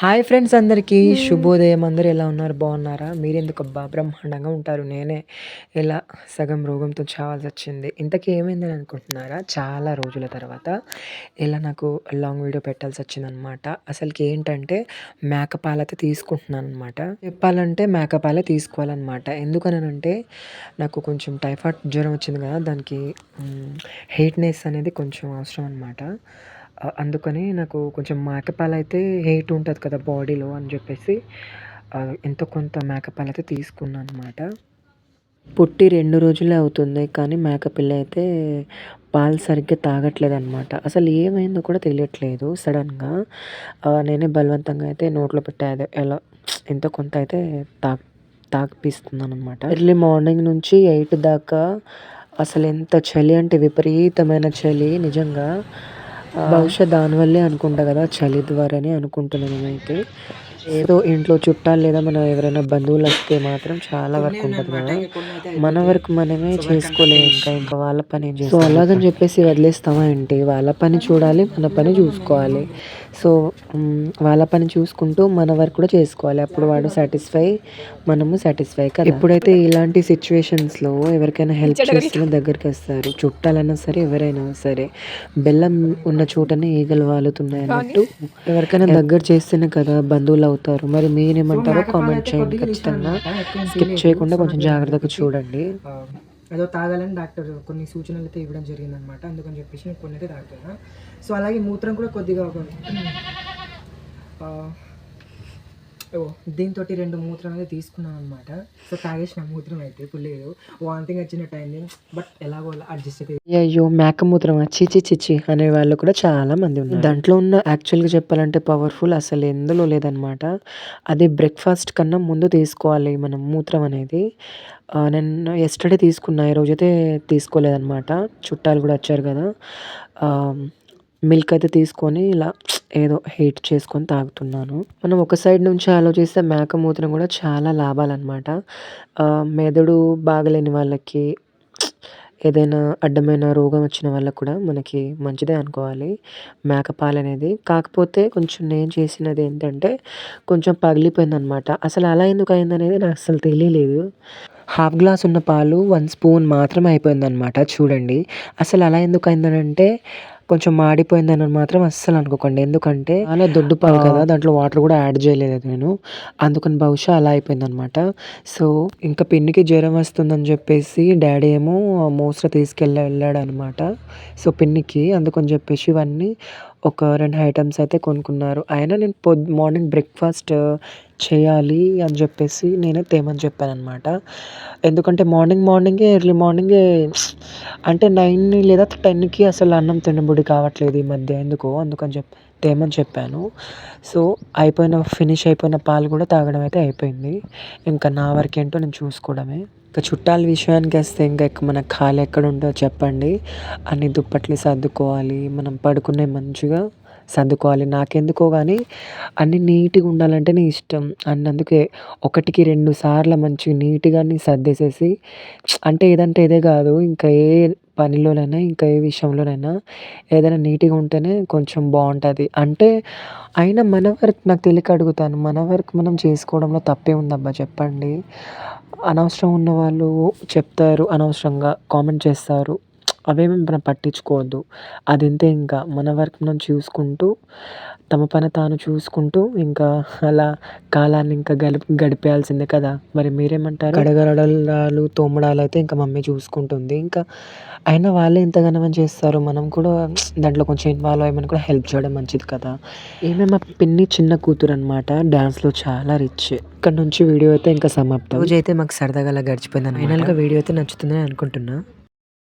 Hi friends అందరికీ. శుభోదయం. అందరూ ఎలా ఉన్నారు? బాగున్నారా? మీరెందుకు అబ్బా బ్రహ్మాండంగా ఉంటారు. నేనే ఇలా సగం రోగంతో చావాల్సి వచ్చింది. ఇంతకీ ఏమైందని అనుకుంటున్నారా? చాలా రోజుల తర్వాత ఇలా నాకు లాంగ్ వీడియో పెట్టాల్సి వచ్చిందనమాట. అసలుకి ఏంటంటే మేకపాలైతే తీసుకుంటున్నాను అనమాట చెప్పాలంటే మేకపాలే తీసుకోవాలన్నమాట ఎందుకనంటే నాకు కొంచెం టైఫాయిడ్ జ్వరం వచ్చింది కదా దానికి హీట్నెస్ అనేది కొంచెం అవసరం అనమాట అందుకని నాకు కొంచెం మేకపాలైతే హీట్ ఉంటుంది కదా బాడీలో అని చెప్పేసి ఎంతో కొంత మేకపాలైతే తీసుకున్నాను అనమాట పుట్టి రెండు రోజులే అవుతుంది కానీ మేకపిల్ల అయితే పాలు సరిగ్గా తాగట్లేదు అనమాట అసలు ఏమైందో కూడా తెలియట్లేదు సడన్గా. నేనే బలవంతంగా అయితే నోట్లో పెట్టే ఎలా ఎంతో కొంత అయితే తా తాగిపిస్తున్నాను అనమాట ఎర్లీ మార్నింగ్ నుంచి ఎయిట్ దాకా అసలు ఎంత చలి అంటే విపరీతమైన చలి నిజంగా. బహుశా దానివల్లే అనుకుంటా కదా చలి ద్వారానే అనుకుంటున్నాను అయితే ఏదో ఇంట్లో చుట్టాలు లేదా మన ఎవరైనా బంధువులు వస్తే మాత్రం చాలా వర్క్ ఉంటుంది కదా. మన వరకు మనమే చేసుకోలేము ఇంకా ఇంకా వాళ్ళ పని సో అలాగని చెప్పేసి వదిలేస్తామా ఏంటి? వాళ్ళ పని చూడాలి మన పని చూసుకోవాలి. సో వాళ్ళ పని చూసుకుంటూ మన వర్క్ కూడా చేసుకోవాలి. అప్పుడు వాడు సాటిస్ఫై మనము సాటిస్ఫై కదా. ఎప్పుడైతే ఇలాంటి సిచ్యువేషన్స్లో ఎవరికైనా హెల్ప్ చేస్తున్న దగ్గరికి వస్తారు. చుట్టాలైనా సరే ఎవరైనా సరే బెల్లం ఉన్న చోటనే ఈగలు వాలుతున్నాయి అన్నట్టు ఎవరికైనా దగ్గర చేస్తేనే కదా బంధువులు అవుతారు. మరి మీరేమంటారో కామెంట్ చేయండి ఖచ్చితంగా. స్కిప్ చేయకుండా కొంచెం జాగ్రత్తగా చూడండి. ఏదో తాగాలని డాక్టర్ కొన్ని సూచనలు అయితే ఇవ్వడం జరిగిందనమాట అందుకని చెప్పేసి నేను కొన్ని అయితే తాగుతున్నా. సో అలాగే మూత్రం కూడా కొద్దిగా ఒక దీంతో రెండు మూత్రం అయితే తీసుకున్నాను అనమాట సో తాగేసిన మూత్రం అయితే ఇప్పుడు లేదు. వాంతింగ్ వచ్చిన టైం బట్ ఎలాగో అడ్జస్ట్ అయితే అయ్యో మేక మూత్రం చిచి చిచి అనే వాళ్ళు కూడా చాలా మంది ఉన్నారు. దాంట్లో ఉన్న యాక్చువల్గా చెప్పాలంటే పవర్ఫుల్ అసలు ఎందులో లేదనమాట అది బ్రేక్ఫాస్ట్ కన్నా ముందు తీసుకోవాలి మనం మూత్రం అనేది. నేను ఎస్టర్డే తీసుకున్నా ఈరోజైతే తీసుకోలేదనమాట చుట్టాలు కూడా వచ్చారు కదా. మిల్క్ అయితే తీసుకొని ఇలా ఏదో హీట్ చేసుకొని తాగుతున్నాను. మనం ఒక సైడ్ నుంచి ఆలోచిస్తే మేక మూత్రం కూడా చాలా లాభాలన్నమాట. మెదడు బాగలేని వాళ్ళకి ఏదైనా అడ్డమైన రోగం వచ్చిన వాళ్ళకి కూడా మనకి మంచిదే అనుకోవాలి. మేక పాలు అనేది కాకపోతే కొంచెం నేను చేసినది ఏంటంటే కొంచెం పగిలిపోయిందనమాట అసలు అలా ఎందుకు అయిందనేది నాకు అసలు తెలియలేదు. హాఫ్ గ్లాస్ ఉన్న పాలు వన్ స్పూన్ మాత్రమే అయిపోయిందనమాట చూడండి. అసలు అలా ఎందుకు అయిందనంటే కొంచెం మాడిపోయిందని మాత్రం అస్సలు అనుకోకండి. ఎందుకంటే చాలా దొడ్డు పాలు కదా దాంట్లో వాటర్ కూడా యాడ్ చేయలేదు నేను. అందుకని బహుశా అలా అయిపోయిందనమాట సో ఇంకా పిన్నికి జ్వరం వస్తుందని చెప్పేసి డాడీ ఏమో మోస్ట్గా తీసుకెళ్ళి వెళ్ళాడు అనమాట సో పిన్నికి అందుకని చెప్పేసి ఇవన్నీ ఒక రెండు ఐటమ్స్ అయితే కొనుక్కున్నారు. అయినా నేను పొద్ మార్నింగ్ బ్రేక్ఫాస్ట్ uh, చేయాలి అని చెప్పేసి నేనే తేమని చెప్పాను అనమాట ఎందుకంటే మార్నింగ్ మార్నింగే ఎర్లీ మార్నింగే అంటే నైన్ లేదా టెన్కి అసలు అన్నం తినబుడి కావట్లేదు ఈ మధ్య ఎందుకో అందుకని చెప్పి తేమని చెప్పాను. సో అయిపోయిన ఫినిష్ అయిపోయిన పాలు కూడా తాగడం అయితే అయిపోయింది. ఇంకా నా వరకేంటో నేను చూసుకోవడమే. ఇంకా చుట్టాల విషయానికి వస్తే ఇంకా మన ఖాళీ ఎక్కడ ఉంటుందో చెప్పండి. అన్ని దుప్పట్లు సర్దుకోవాలి. మనం పడుకునే మంచిగా. సర్దుకోవాలి. నాకెందుకో కానీ అన్ని నీట్గా ఉండాలంటే నీ ఇష్టం. అన్నందుకే ఒకటికి రెండు సార్లు మంచిగా నీట్గా అన్ని సర్దేసేసి అంటే ఏదంటే ఇదే కాదు ఇంకా ఏ పనిలోనైనా ఇంకా ఏ విషయంలోనైనా ఏదైనా నీట్గా ఉంటేనే కొంచెం బాగుంటుంది అంటే అయినా మన వర్క్ నాకు తెలియక అడుగుతాను మన వర్క్ మనం చేసుకోవడంలో తప్పే ఉందబ్బా చెప్పండి. అనవసరం ఉన్న వాళ్ళు చెప్తారు అనవసరంగా కామెంట్ చేస్తారు. అవేమి మనం పట్టించుకోవద్దు. అది ఇంతే ఇంకా మన వర్క్ మనం చూసుకుంటూ తమ పని తాను చూసుకుంటూ ఇంకా అలా కాలాన్ని ఇంకా గడిపి గడిపేయాల్సిందే కదా. మరి మీరేమంటారు? కడగడాలు తోమడాలు అయితే ఇంకా మమ్మీ చూసుకుంటుంది. ఇంకా అయినా వాళ్ళే ఎంతగానో చేస్తారు మనం కూడా దాంట్లో కొంచెం ఇన్వాల్వ్ అయ్యి మనం కూడా హెల్ప్ చేయడం మంచిది కదా. ఏమే మా పిన్ని చిన్న కూతురు అనమాట డ్యాన్స్లో చాలా రిచ్ ఇక్కడ నుంచి వీడియో అయితే ఇంకా సమాప్తం. రోజు అయితే మాకు సరదాగా అలా గడిచిపోయింది ఫైనల్గా వీడియో అయితే నచ్చుతుందని అనుకుంటున్నా.